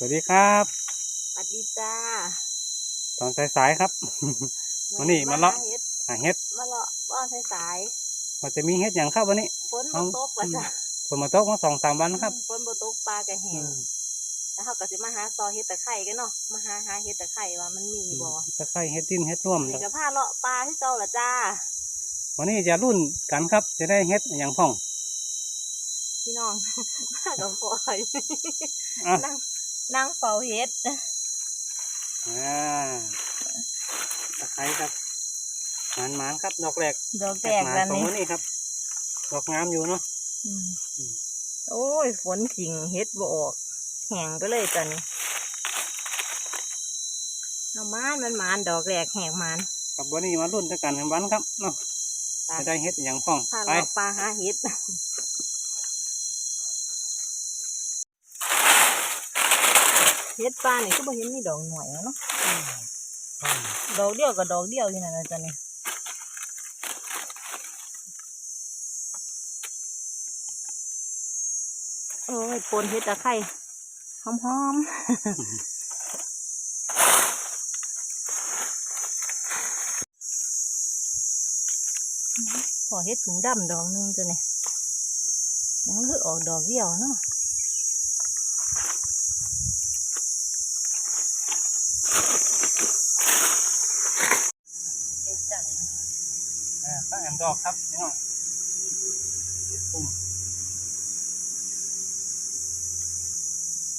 วัสดีครับสวัสดีจ้า ตอนสายๆครับวันนี้มาเลาะหเฮ็ดหาเห็ดมาเลาะบ้านสายมันจะมีเห็ดอย่างครับวันนี้ๆฝนเอาบ่ตกว่าจ้ะฝนมาตกมาสองสามวันครับฝนบ่ตกปลาก็แห้งแล้วเขาก็สิมาหาซอเฮ็ดตะไคร่กันเนาะมาหาหาเฮ็ดตะไคร่ว่ามันมีบ่ตะไคร้เห็ดดิ้นเห็ดร่วมนี่ก็พาเลาะปลาที่เจ้าล่ะจ้า วันนี้จะรุ่นกันครับ จะได้เห็ดอย่างพ่อง พี่น้องมากับพ่อยอะนั่ง นั่งเฝ้าเฮ็ดอ่าตะไคร้ครับหมานหมานๆครับดอกแรกดอกแตกหมาแล้วสองนี่วันนี้ครับ ดอกงามอยู่เนาะอืมอืมโอ้ยฝนถิงเฮ็ดบ่ออกแห้งไปเลยจ้ะนี่เอามานมันหมานดอกแรกแห้งหมานกับวันนี้มารุ่นด้วยกันทั้งวันครับเนาะไปจะได้เห็ดอย่างพ่องพาไปเลาะปลาหาเห็ด เห็ดปลานี่ก็บ่เห็นมีดอกหน่วยแล้วเนาะดอกเดียวกับดอกเดียวอยู่นั่นนะจ๊ะนี่โอ้ยปนเห็ดตะไคร้หอมๆพอเห็ดถึงดำดอกหนึงจ้ะนี่ยังเหลือออกดอกเดียวเนาะ อ่าตั้งแอมดอกครับพี่น้องปุ่ม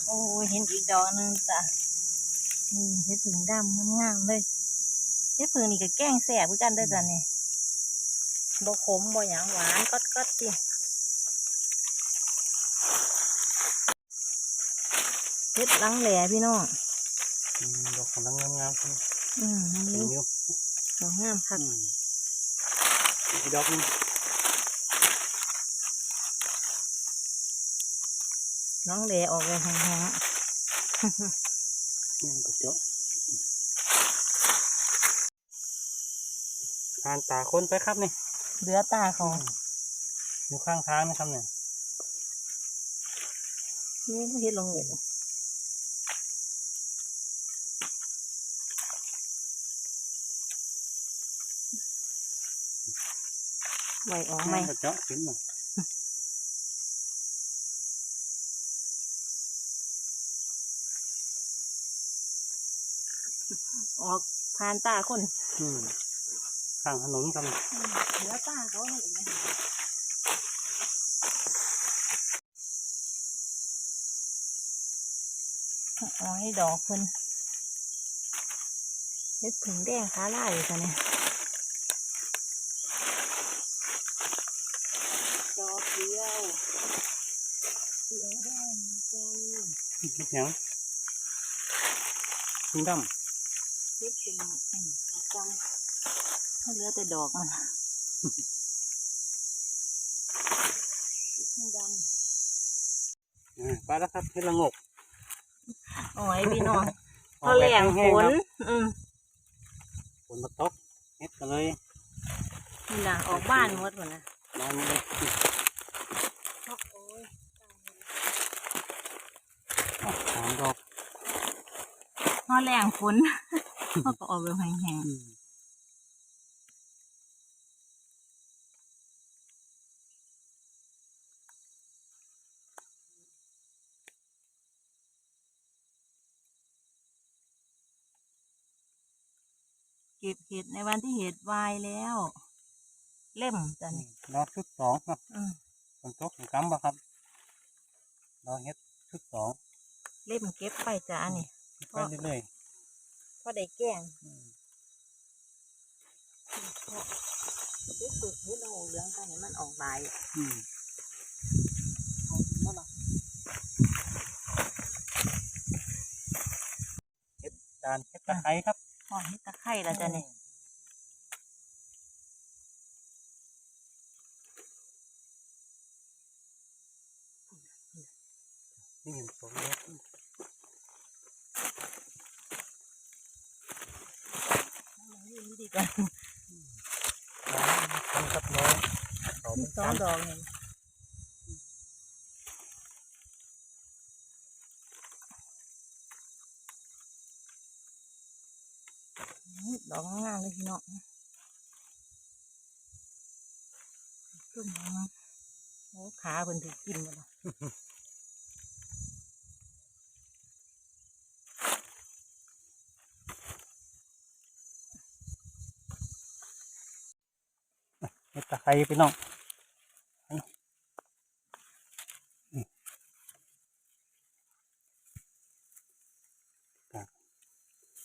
โอ้ยเห็นอีกดอกหนึงจ้ะนี่เห็ดผึ่งดำงามๆเลยเห็ดผึ่งนี่ก็แกล้งแสบเหมือนกันเด้อจ้ะนี่บ่ขมบ่หยังหวานก็ดก็ดดิเห็ดหลังแหล่พี่น้องอืมดอกกำลังงามๆครับอืมเห็นนี่อยู่ดอกงามคักอืมอีก ดอกหนึงน้องแหล่ออกเลยแห้งแม่งกระเจาะทานตาคนไปครับนี่ๆเหลือตาเขาอยู่ข้างทางนะครับเนี่ยนี่เห็ดลงเหลว ไหวออกไหมแม่งกระเจาะขึ้นมาออกผ่านตาคนอืมข้างถนนครับเหลือตาเขาเห็นไหมอ๋อนี่ดอกเพิ่นเล็ดผึ่งแดงขาลายอยู่จ้ะเนี่ยดอกเดียวเดียวแดงจัง เฮ็ดหยังขึ้นดเล็ดเป็นอืมจังถ้าเหลือแต่ดอกมันเล็ดดำำอ่าไปแล้วครับเฮ็ดละงกโอ้ยพี่น้องอเขาอกแหลบบงแห้ฝงๆนครับอืมฝนมาตกเฮ็ดกันเลยนี่ล่ะออกบ้านหมดหมดนะนอนเลย โอ้ย สามดอก เขาแหลงฝนเขาก็ออกแบบแห้งอืมๆเก็บเห็ดในวันที่เห็ดวายแล้ว เล่มจ้ะนี่ดอกชุดสองครับอืมฝนตกถึงกำปะครับดอกเฮ็ดชุดสองเล่มเก็บไปจ้ะนี่ ไปเรื่อยพอได้แกล้งๆอืมรู้สึกเห็ดเราเหลืองกันเห็นมันออกใบอืมเอาถึงแล้วหรอจานเฮ็ดตะไคร้ครับอ๋อเห็ดตะไคร้แล้วจ้ะนี่นี่เห็นสองดอกนี่ ดีกว่าครับน้องสองสองดอกนี่ดอกงามเลยพี่น้องตุ้มโอ้ขาเป็นถึงกินกันละ ไคร้พี่น้อง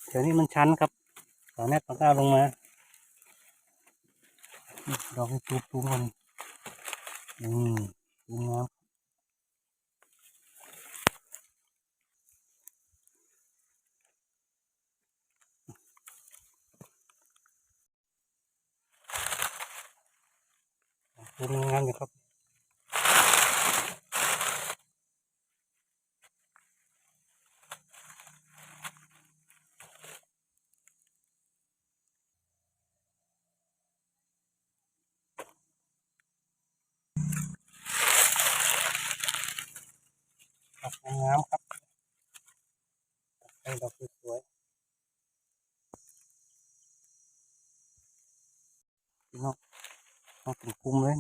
เดี๋ยวนี้มันชันครับตอนนี้ปากกาลงมาดอกตูบตูมๆกันอืมตูมงาม ตูมงามอยู่ครับ ดอกงามครับให้ดอกสวยๆพี่น้องต้องเป็นกลุ่มเลย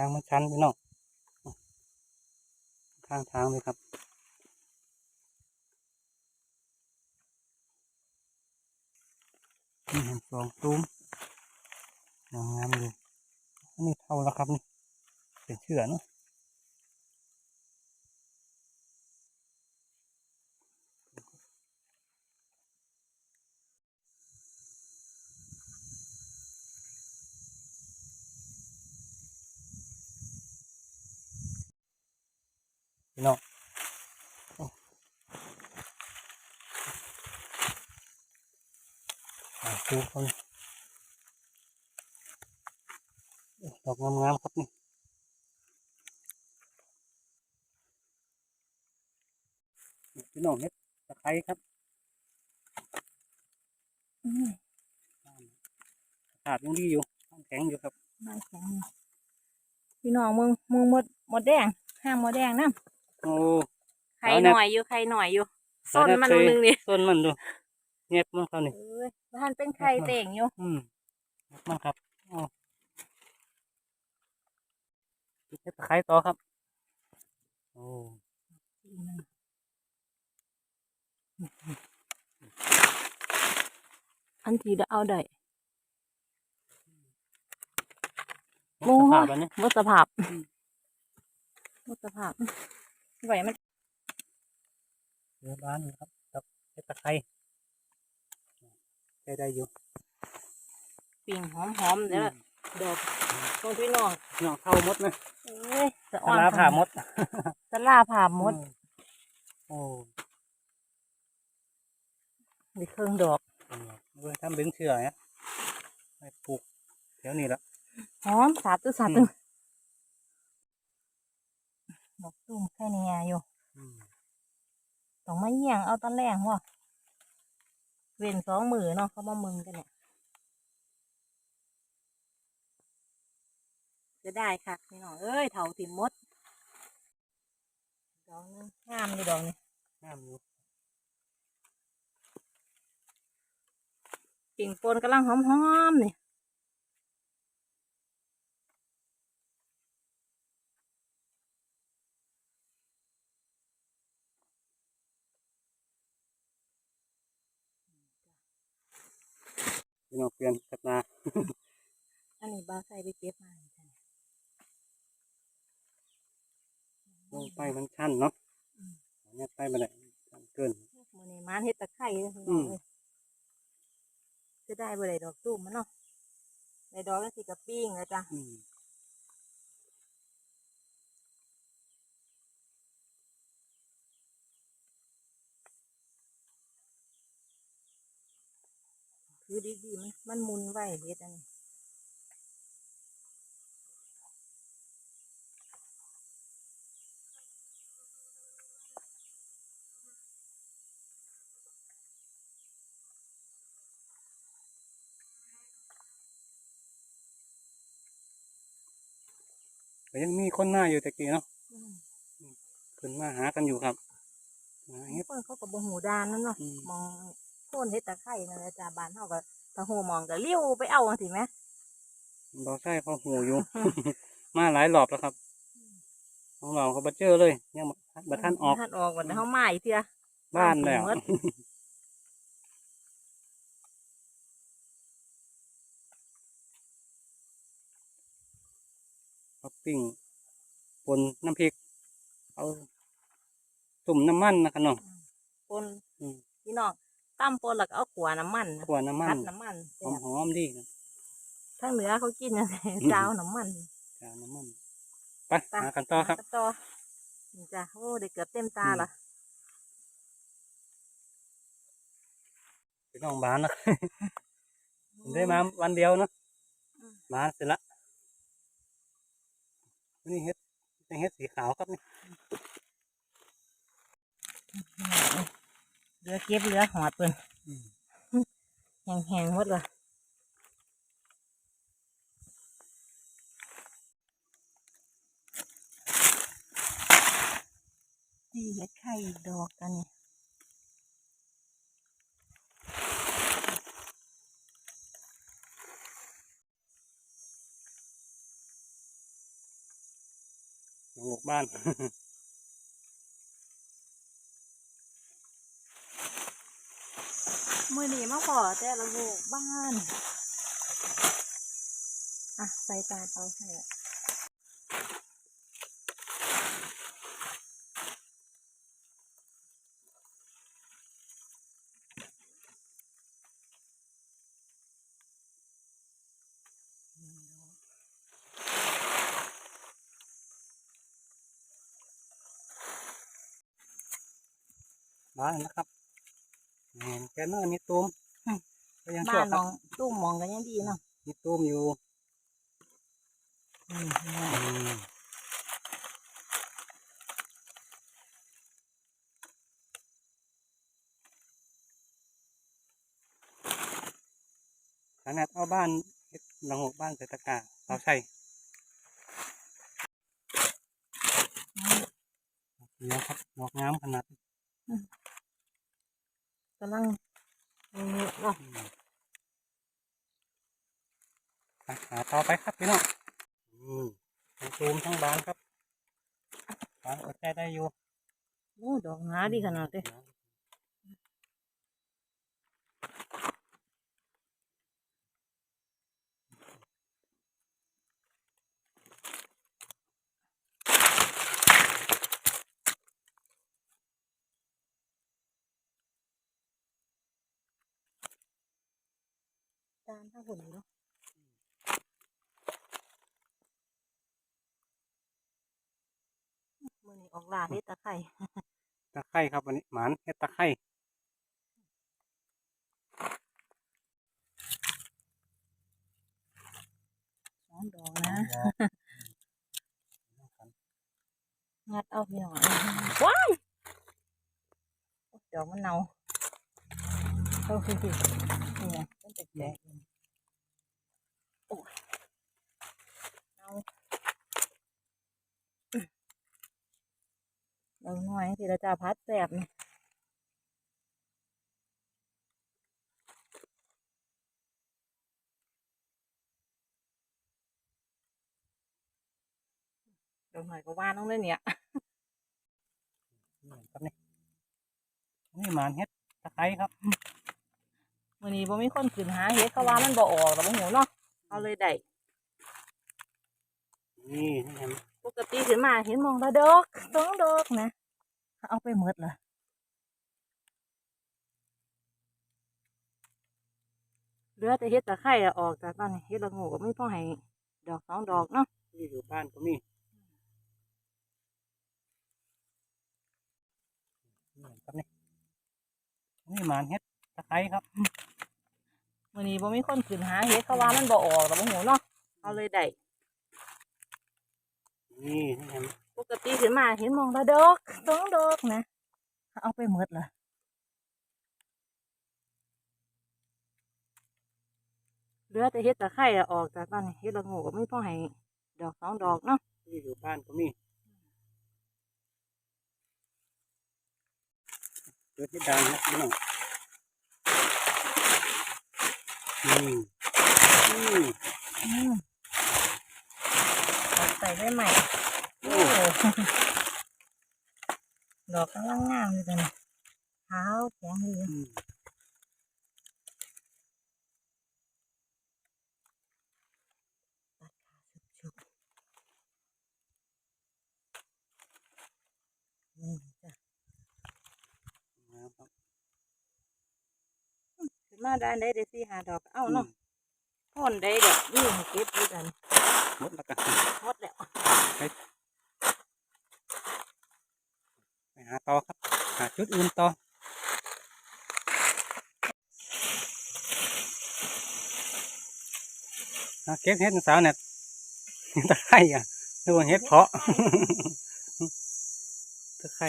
ทางมันชันพี่น้องข้างทางเลยครับนี่เห็นสองตุ้มงามงามๆเลยอันนี้เท่าแล้วครับนี่เป็นเชือเนาะ พี่น้องโอ้อ่าดูเขาเลยโอ้ดอกงามๆครับนี่พี่น้องเฮ็ดตะไคร้ครับอื้อขาดยังดีอยู่ยังแข็งอยู่ครับใบแข็งนี่พี่น้องมึงมึงหมดหมดแดงห้ามหมดแดงนะ โอ้ไข่เอาหนะน่อยอยู่ไข่หน่อยอยู่เอาส้นนะมันเคยนึงนี่ต้นมันดูเงียบมันครับนี่เอ้ยบ้านเป็นไข่เต่งอยู่ อืมเงียบมันครับโอ้เฮ็ดตะไคร้ต่อครับ โอ้อันที่จะเอาได้โหสภาพอันนี้หมดสภาพหมดสภาพ ไหวมันเรือบ้านนี่ครับกับเฮ็ดตะไคร้ใช้ได้อยู่ปิ่งหอมๆเดี๋ยวดอกของพี่น้องพี่น้องเท่าหมดนะเอ้ยสะสอ่อนลาผ่าหมดสลาผ่ามด โอ้มีเครื่องดอกเว้ยทำเป็นเชือกเนี่ยไปปลูกแถวนี้ละหอมสาบตุ้สาบอืตุ้ม ดอกตุ้มแค่นี้อยู่อืมต้องมาเยี่ยงเอาตอนแรกว่ะเว้นสองมือเนาะเขามามึงกันเนี่ยจะได้ค่ะพี่น้องเอ้ยเถาติมมดดอกนึงงามเลยดอกนี้งามอยู่ปิ่งปนกำลังหอมๆนี่ พี่น้องเปลี่ยนกับนาอันนี้บ้าใส่ไปเก็บมาจ้ะลงไปมันชันเนาะอันนี้ไปมาได้ชันเกินมือนี้มานเฮ็ดตะไคร้เลยพี่อืน้องมเอ้ยจะได้บ่ได้ดอกตุ้มมันเนาะได้ดอกก็สิกับปิ้งแล้วจ้ะ ถือดีๆมันมันมุนไหวเด็ดอันนี้แต่ยังมีคนหน้าอยู่แต่กี้เนาะขึ้นมาหากันอยู่ครับเพิ่นเขาก็บ่หูดานนั่นเนาะมอง โค่นเฮ็ดตะไคร้นั่นแหละจ้าบ้านเฮาก็ถ้าหูมองก็เลี้ยวไปเอาจังซี่แหมบ่ใช่เพราะหูอยู่ มาหลายรอบแล้วครับของเราเขาบ่เจอเลย ยังบ่บ่ท่านออกท่านออกวันเฮามาอีกเทื่อบ้านแล้วหมดเอาปิ้งปนน้ำพริก เอาตุ่มน้ำมันนะครับน้องปนอืม พี่น้อง ตำปนแล้วก็เอาขัวน้ำมันนะขวน้ำมัพันดน้ำมันหอมหอมๆดีครับทางเหนือเขากินจังซี่จ้าวน้ำมันจาน้ำมันไปหากันต่อครับมากันต่อนี่จ้ะโอ้ได้เกือบเต็มตาละพี่น้องบ้านนะได้มาวันเดียวเนาะมาเสร็จละนี่เฮ็ดนี่เฮ็ดสีขาวครับนี่เห ลือเก็บเหลือหอดเพิ่นอืมแห้งๆหมดเลยจีเฮ็ดไข่อีกดอกกันนี่หมกบ้าน มือนี้มาพอ แต่ละลูกบ้าน อะ ใส่ตาเตาใส่ละบ้านะครับแหนแกเนอร์มีตูม ก็ยังชบ้าอนบคน้รัอบงตุ้มมองกันยังดีเนาะมีตูมอยู่อืมอืมขนาดเอาบ้านเฮ็ดหลังหกบ้านเศรษฐกาเราใช่เดี๋ยวครับดอกงามขนาดนี้กำลังนี่ เนาะอืมไปหาต่อไปครับพี่น้องอืมทั้งตูมทั้งบานครับบางอดใจได้อยู่โอ้ดอกหาดีขนาดเล ถ้าหุ่นเนาะมือนี้ออกลาเฮ็ดตะไคร้ตะไคร่ครับวันนี้หมานเฮ็ดตะไคร่สองดอกนะงัดเอาพี่น้องว้ายโอ๊ยดอกมันเน่าเอาคือคือนี่ไงมันจะแก่โอ้ยเน่า เราหน่อยสิเราจะพัดแสบนี่เดี๋ยวหน่อยก็ว่าน้องเลยเนี่ยนี่ครับนี่นี่หมานเฮ็ดตะไคร่ครับวันนี้บ่มีคนขึ้นหาเฮ็ดเขาว่ามันบ่ออกดอกบ่หูเนาะเอาเลยได้นี่นี่เห็นปกติ ขึ้นมาเห็นหมองละดอกสองดอกนะ เอาไปหมดละเหลือแต่เฮ็ดตะไคร้อะออกจากตอนนี้เฮ็ดละโงูก็ไม่พอให้ดอกสองดอกเนาะที่อยู่บ้านก็มีนี่ครับนี่นี่หมานเฮ็ดตะไคร่ครับวันนี้บ่มีคนขึ้นหาเฮ็ดเขาว่ามันบ่ออกดอกบ่หูเนาะเอาเลยได้ นี่นี่เห็นปกติขึ้นมาเห็นหมองละดอกสองดอกนะเอาไปหมดละเหลือแต่เฮ็ดตะไคร้อะออกจากตอนนี้เฮ็ดละโงูก็ไม่พอให้ดอกสองดอกเนาะที่ที่อยู่บ้านก็มีเกิดที่ดังนะพี่น้องอืมอืมอืมเอา ใส่ได้ใหม่โอ้โอ้ดอกกำลังงามเลยจ้ะนี่ขาวแข็งดีอืมชุบนี่จ้ะนะครับขึ้นมาด้านได้ได้สี่หาดอกก็เอาเนาะพ่นได้ดอกนี่ให้เก็บด้วยกันห มดแล้วกันหมดแล้วไปหาต่อครับ หาจุดอื่นต่อหาเก็บเห็ดสาวเนี่ยตะไคร่อะหรือว่าเห็ดเพาะตะไคร่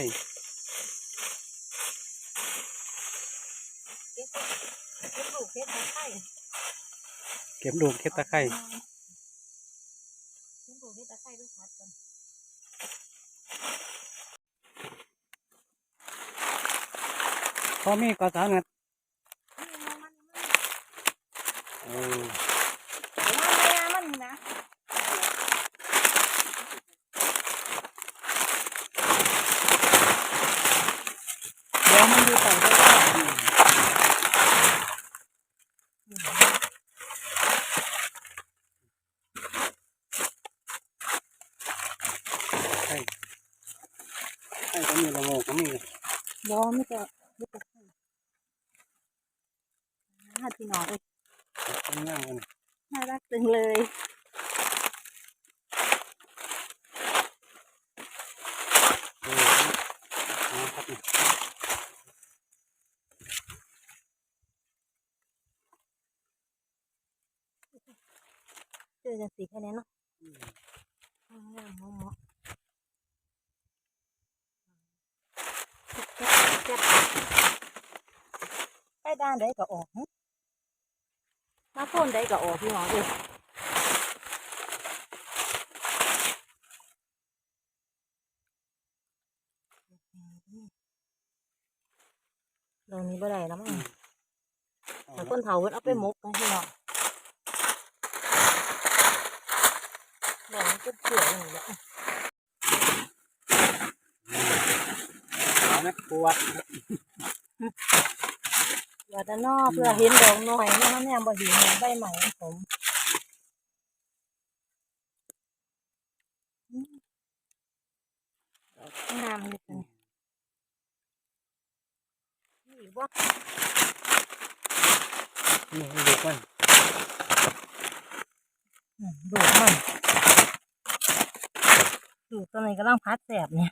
เก็บเก็บลูกเก็บตะไคร้เก็บดูกเห็ดตะไคร่ เก็บลูกเก็บตะไคร้ด้วยพัดกัน พอมีก็สาวเนี่ย นี่มันมันมัน เออ เอามาแม่มันนี่นะ เดี๋ยวมันอยู่ต่างประเทศ ไข่ไข่ก็มีละโงกก็มี ยอมไม่จะไม่จะให้น่าพี่น้องเอ้ย ต้นย่างกัน น่ารักจังเลย เออนะครับนี่ เจอกันสีแค่นี้เนาะอืมงามๆเหมาะๆแซ่บๆไปด้านใดก็ออกหึมาโพ่นใดก็ออกพี่น้องเอ้ยเรานี้บ่ได้แล้วมั้งเอาแต่ละคนเฒ่าเพิ่นเอาไปหมกนะพี่น้อง ดอกมันก็เกลืออย่างนี้แหละเอาไหมปวดเดี๋ยวจะนอเพื่อเห็นดอกหน่อยเนาะแม่บ่เห็นเนี่ยใบใหม่ของผมอืมดอกงามเลยจ้ะนี่อีกบ่นี่ดูมันอืมดูดมัน ดูดตัวไหนกำลังพัดแสบเนี่ย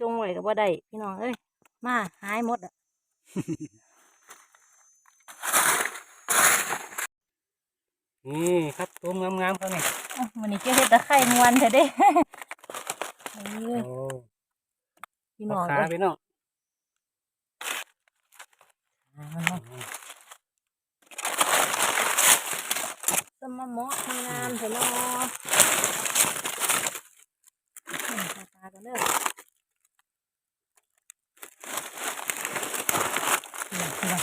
จงไว้กับว่าได้พี่น้องเอ้ยมาหายหมดอะนี่ครับตัวงามๆเขานี่อะวันนี้เจ้าเฮ็ดตะไคร่มวนเถอะเด้เอ้ยโอ้พี่น้องขาเอ้ยพี่น้อง อ่า มันเนาะสมะเหมาะงามเถอะเนาะอืมตาๆกันเด้อนี่พี่น้อง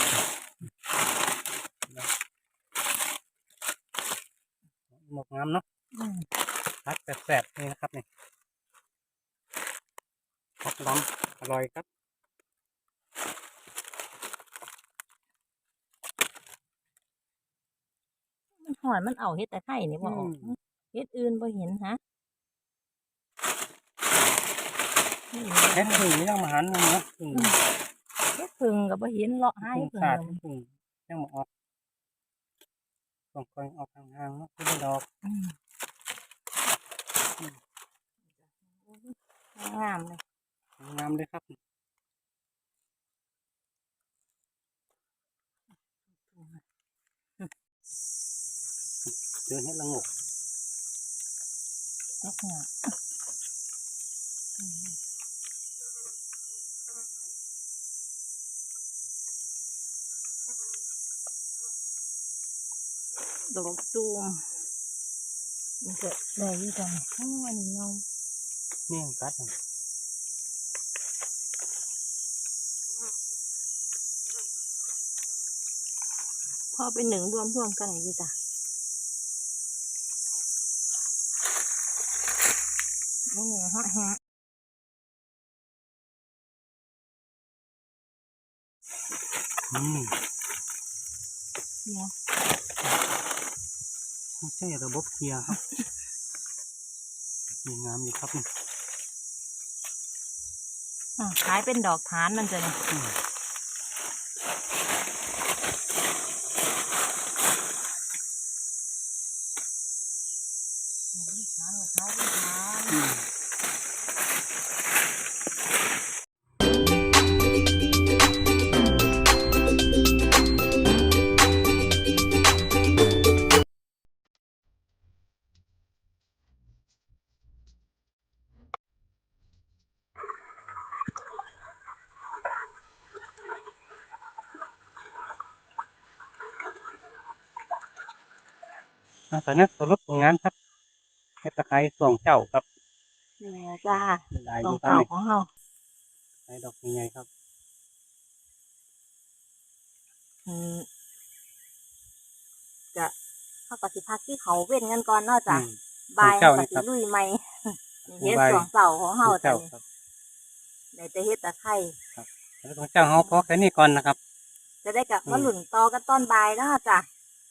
หมกงามเนาะอืมพัดแสบๆนี่นะครับนี่พัดล้ำอร่อยครับ มันหอนมันเอาเฮ็ดตะไคร่นี่บ่ออกเฮ็ดอื่นบ่เห็นฮะนี่เฮ็ดพึ่งนี่ยังมาหันหนึงเนาะพึ่งเฮ็ดพึ่งก็บ่เห็นเลาะหาพึ่เฮ็งดพึ่งสาดเลยพึ่งยังมาออกต้องคอยออกห่างๆเนาะคือดอกอืมงามเลยงามเลยครับ เจอเฮ็ดละโงกเล็กหน่อยดอกซูมมันก็ได้อยู่จังอ๋ออันนี้เงาแม่งกัดอะพอเป็นหนึ่งรวมรวมๆกันอยู่จ้ะ โอ้โหฮะฮะอืมเดี๋ยวไม่ใช่ระบบเคลียร์ครับมีงามอยู่ครับนี่อะขายเป็นดอกฐานมันจะเนี่ย อืมฐานกับขายเป็นฐานอืมอะตอนนี้สรุปผลงานครับเฮ็ดตะไคร้สองเจ้าครับเนี่ยจ้าลายดออยู่กครับเก่านี่ของเราลายดอกใหญ่ๆครับอืมจะเข้ากับสิพักที่เขาเว้นกันก่อนเนาะจ้ะอืมบายของเจ้าเขานี่ก็ครัสิบลุยใหม่นี่เฮ็ดบายสองเสาของเฮาของจ้ะเจ้านี่ครับได้แต่เฮ็ดตะไคร้แล้วของเจ้าเขาพอแค่นี้ก่อนนะครับ จะได้กับอืมมาหลุนต่อกันต้นบายเนาะจ้ะ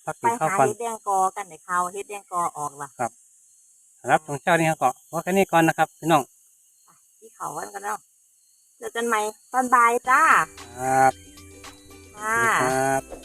พักไปกินข้าวหาก่อนเฮ็ดแดงกอกันในข่าวเฮ็ดแดงกอออกล่ะรับ ของเจ้านี่ครับก็พอแค่นี้ก่อนนะครับพี่น้องที่เขากันกันเนาะเจอกันใหม่ตอนบ่ายจ้า ครับค่ะครับ